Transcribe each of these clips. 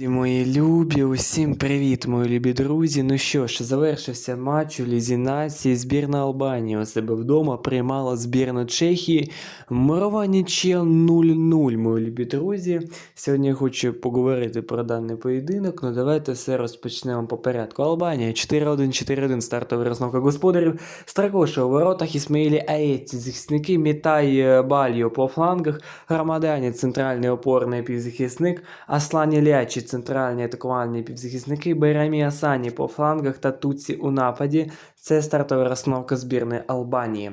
Мої любі, усім привіт, мої любі друзі. Ну що ж, завершився матч у Лізі Нації. Збірна Албанії у себе вдома приймала збірну Чехії. Мирова нічия 0-0, мої любі друзі. Сьогодні я хочу поговорити про даний поєдинок. Ну давайте все розпочнемо по порядку. Албанія 4-1-4-1 стартова розновка господарів. Стракоша у воротах Ісмаїлі Аєці, захисники Мітай е, Бальо по флангах. Громадані центральний опорний півзахисник. Аслані Лячі центральні атакувальні півзахисники. Байрамі Асані по флангах та Туці у нападі. Це стартова розстановка збірної Албанії.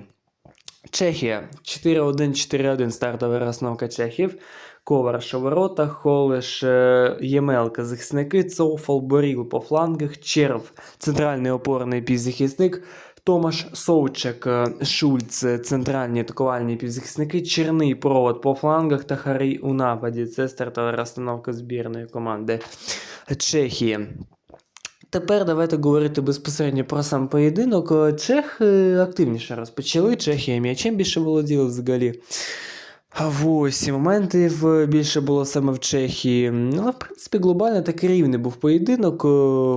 Чехія 4-1-4-1 стартова розстановка чехів. Коварш у воротах, Холеш, е, Ємелка захисники, Цоуфал, Боріл по флангах, Черв центральний опорний півзахисник, Томаш Соучек, е, Шульц, е, центральні атакувальні півзахисники, Черний провод по флангах та Харій у нападі. Це стартова розстановка збірної команди Чехії. Тепер давайте говорити безпосередньо про сам поєдинок. Е, Чехи активніше розпочали. Чехія м'ячем більше володіли взагалі. Ось, моментів більше було саме в Чехії. Але, в принципі, глобально такий рівний був поєдинок. Е,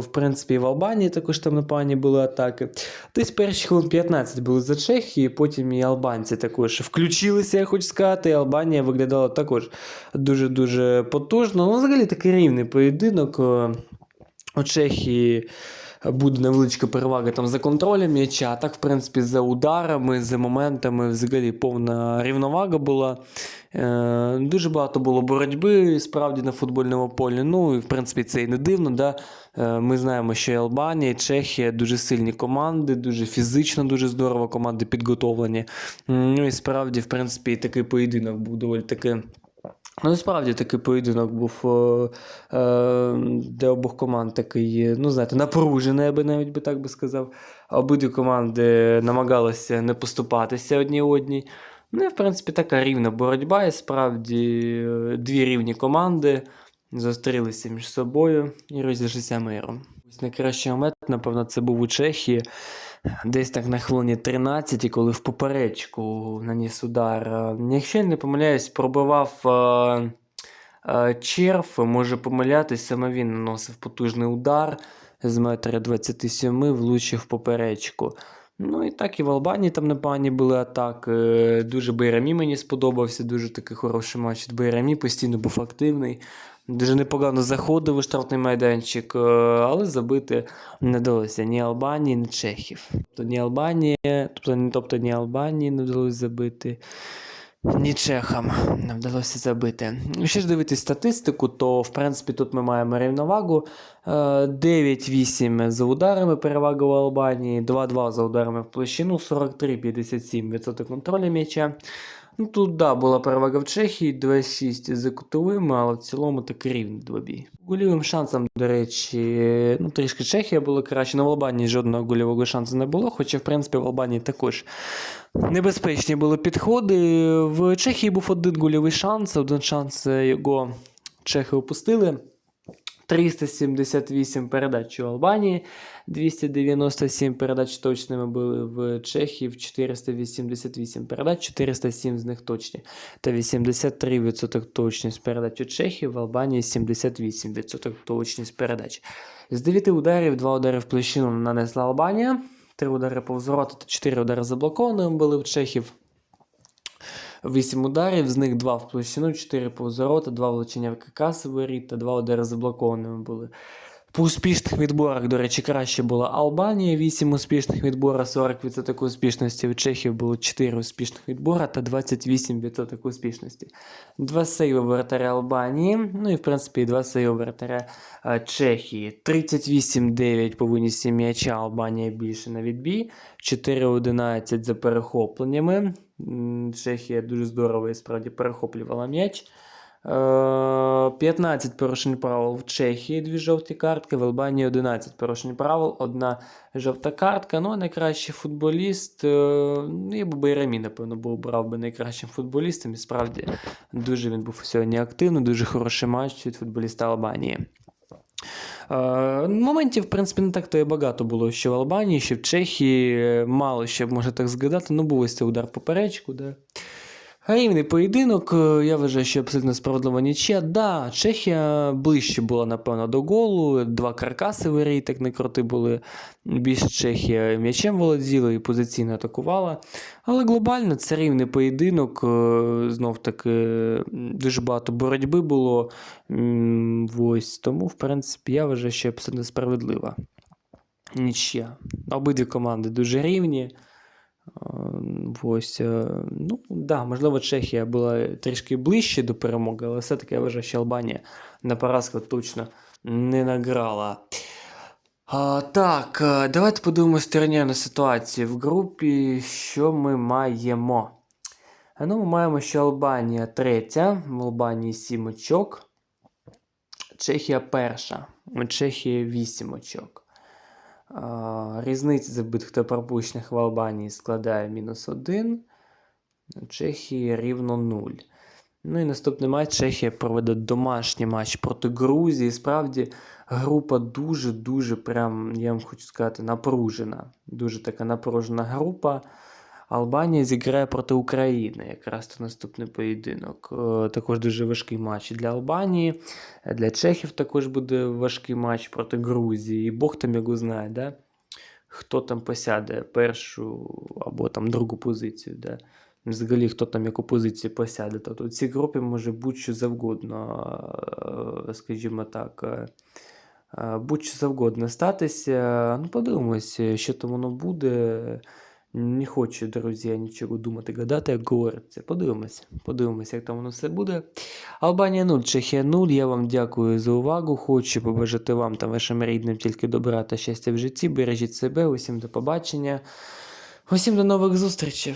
В принципі, в Албанії також там непогані були атаки. Десь перші хвилин 15 були за Чехії, потім і албанці також включилися, я хочу сказати. І Албанія виглядала також дуже-дуже потужно. Ну, взагалі такий рівний поєдинок. Е, У Чехії буде невеличка перевага там за контролем м'яча, а так, в принципі, за ударами, за моментами, взагалі повна рівновага була. Е, дуже багато було боротьби справді на футбольному полі. Ну, і в принципі, це і не дивно. Да? Е, ми знаємо, що і Албанія, і Чехія дуже сильні команди, дуже фізично, дуже здорово команди підготовлені. Ну і справді, в принципі, такий поєдинок був доволі таки. Ну, насправді такий поєдинок був, е, е, де обох команд такий, ну, знаєте, напружений, я би навіть би так би сказав. Обидві команди намагалися не поступатися одній одній. Ну і, в принципі, така рівна боротьба, і справді е, дві рівні команди зустрілися між собою і розійшлися миром. Найкращий момент, напевно, це був у Чехії. Десь так на хвилині 13, коли в поперечку наніс удар. Е, Якщо я не помиляюсь, пробивав е, е, черв, може помилятись, саме він наносив потужний удар з метра 27, влучив в поперечку. Ну і так і в Албанії там непогані були атаки. Дуже Байрамі мені сподобався, дуже такий хороший матч Байрамі, постійно був активний. Дуже непогано заходив у штрафний майданчик, е, але забити не вдалося ні Албанії, ні Чехів. Тобто ні Албанії, тобто, тобто ні Албанії не вдалося забити, ні Чехам не вдалося забити. Якщо ж дивитись статистику, то в принципі тут ми маємо рівновагу. Е, 9-8 за ударами перевага у Албанії, 2-2 за ударами в площину, 43-57% контролю м'яча. Ну, тут, да, була перевага в Чехії, 2-6 за кутовими, але в цілому такий рівний двобій. Гольовим шансом, до речі, ну, трішки Чехія була краще, але в Албанії жодного гольового шансу не було, хоча, в принципі, в Албанії також небезпечні були підходи. В Чехії був один гольовий шанс, один шанс його чехи опустили. 378 передач у Албанії, 297 передач точними були в Чехії, в 488 передач, 407 з них точні. Та 83% точність передач у Чехії, в Албанії 78% точність передач. З 9 ударів, 2 удари в площину нанесла Албанія, 3 удари повз ворота та 4 удари заблокованими були в Чехів. 8 ударів, з них 2 в площину, 4 повз ворота, 2 влучення в каркаси воріт та 2 удари заблокованими були. По успішних відборах, до речі, краще була Албанія, 8 успішних відбора, 40% успішності. У Чехів було 4 успішних відбора та 28% успішності. Два сейви воротаря Албанії, ну і в принципі два сейви воротаря е, Чехії. 38-9 по винісі м'яча Албанія більше на відбій, 4-11 за перехопленнями. Чехія дуже здорово і справді перехоплювала м'яч. Е, 15 порушень правил в Чехії, дві жовті картки, в Албанії 11 порушень правил, одна жовта картка. Ну, а найкращий футболіст. е, Ну, я б Байрамі, напевно, був брав би найкращим футболістом. І справді дуже він був сьогодні активний, дуже хороший матч від футболіста Албанії. Е, моментів, в принципі, не так то і багато було, що в Албанії, що в Чехії. Е, Мало ще можна так згадати. Ну, був ось цей удар поперечку, де Рівний поєдинок, е, я вважаю, що абсолютно справедлива нічия. Да, Чехія ближче була, напевно, до голу. Два каркаси воріт, так не крути були. Більше Чехія м'ячем володіла і позиційно атакувала. Але глобально це рівний поєдинок. е, Знов таки дуже багато боротьби було. Ось тому, в принципі, я вважаю, що абсолютно справедлива. Нічия. Обидві команди дуже рівні. Е, Ось, е, ну, да, можливо, Чехія була трішки ближче до перемоги, але все-таки я вважаю, що Албанія на поразку точно не награла. А, так, е, давайте подивимось турнірну ситуацію в групі. Що ми маємо? Ну, ми маємо, що Албанія третя, в Албанії 7 очок. Чехія перша. У Чехії 8 очок. Різниця забитих та пропущених в Албанії складає мінус 1. У Чехії рівно 0. Ну і наступний матч Чехія проведе домашній матч проти Грузії. Справді група дуже-дуже прям, я вам хочу сказати, напружена. Дуже така напружена група. Албанія зіграє проти України. Якраз це наступний поєдинок. Е, Також дуже важкий матч для Албанії. Е, Для Чехів також буде важкий матч проти Грузії. І Бог там його знає, да? хто там посяде першу або там другу позицію. Да? Взагалі, хто там яку позицію посяде. Тобто в цій групі може бути що завгодно, е, скажімо так. Будь-що завгодно статися. Ну, подивимось, що там воно буде. Не хочу, друзі, нічого думати, гадати, як говориться. Подивимося, подивимося, як там воно все буде. Албанія 0, Чехія 0. Я вам дякую за увагу. Хочу побажати вам та вашим рідним тільки добра та щастя в житті. Бережіть себе, усім до побачення. Усім до нових зустрічей.